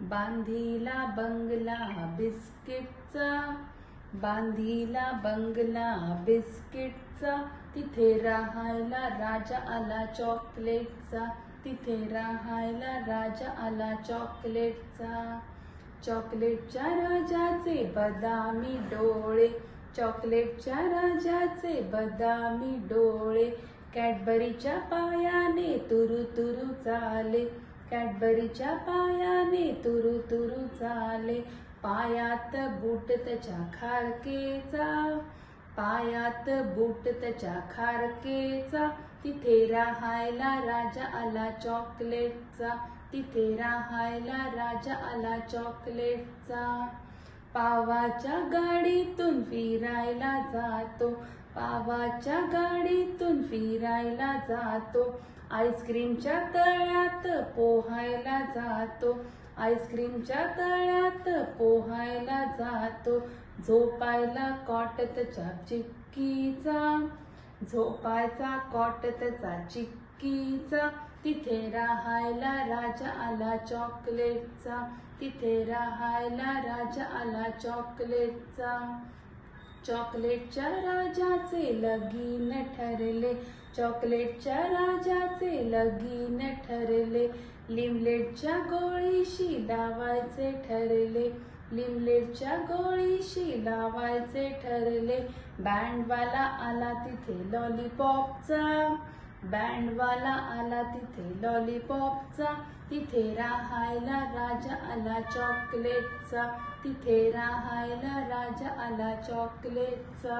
बांधिला बंगला बिस्किटचा. बांधिला बंगला बिस्किटचा. तिथे राहायला राजा आला चॉकलेटचा. तिथे राहायला राजा आला चॉकलेटचा. चॉकलेटच्या राजाचे बदामी डोळे. चॉकलेटच्या राजाचे बदामी डोळे. कॅडबरीच्या पायाने तुरु तुरु चाले. कॅडबरीच्या पायाने तुरु तुरु चाले. पायात बूट त्याच्या खारकेचा पायात बूट त्याच्या खारकेचा. तिथे राहायला राजा आला चॉकलेटचा तिथे राहायला राजा आला चॉकलेटचा. पावाच्या गाडीतून फिरायला जातो पावाच्या गाडीतून फिरायला जातो. आईस्क्रीमच्या तळ्यात पोहायला जातो. आईस्क्रीमच्या तळ्यात पोहायला जातो. झोपायला कॉटत चिक्कीचा. झोपायचा कॉटतचा चिक्कीचा. तिथे राहायला राजा आला चॉकलेटचा तिथे राहायला राजा आला चॉकलेटचा चॉकलेटच्या राजाचे लगीन ठरले. चॉकलेटच्या राजाचे लगीन ठरले. लिमलेटच्या गोळीशी लावायचे ठरले. लिमलेटच्या गोळीशी लावायचे ठरले. बँडवाला आला तिथे लॉलीपॉपचा. बँडवाला आला तिथे लॉलीपॉपचा. तिथे राहायला राजा आला चॉकलेटचा तिथे राहायला राजा आला चॉकलेटचा